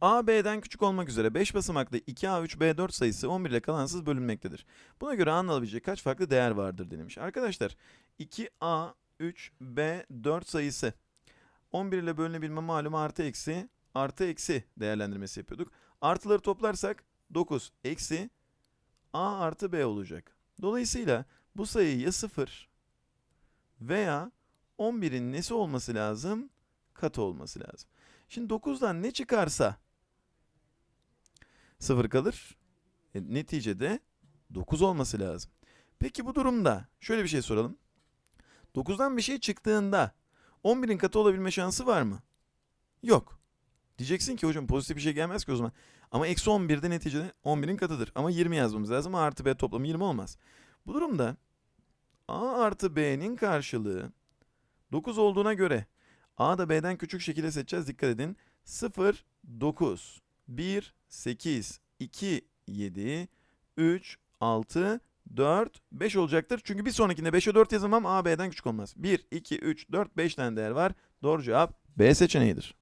A, B'den küçük olmak üzere 5 basamaklı 2A, 3B, 4 sayısı 11 ile kalansız bölünmektedir. Buna göre A'nın alabileceği kaç farklı değer vardır denilmiş. Arkadaşlar 2A, 3B, 4 sayısı 11 ile bölünebilme malum artı eksi artı eksi değerlendirmesi yapıyorduk. Artıları toplarsak 9 eksi A artı B olacak. Dolayısıyla bu sayı ya 0 veya 11'in nesi olması lazım? Katı olması lazım. Şimdi 9'dan ne çıkarsa 0 kalır. E, neticede 9 olması lazım. Peki bu durumda şöyle bir şey soralım. 9'dan bir şey çıktığında 11'in katı olabilme şansı var mı? Yok. Diyeceksin ki hocam pozitif bir şey gelmez ki o zaman. Ama eksi 11 de neticede 11'in katıdır. Ama 20 yazmamız lazım. A artı B toplamı 20 olmaz. Bu durumda A artı B'nin karşılığı 9 olduğuna göre A da B'den küçük şekilde seçeceğiz. Dikkat edin. 0, 9, 1, 8, 2, 7, 3, 6, 4, 5 olacaktır. Çünkü bir sonrakinde 5'e 4 yazamam. A B'den küçük olmaz. 1, 2, 3, 4, 5 tane değer var. Doğru cevap B seçeneğidir.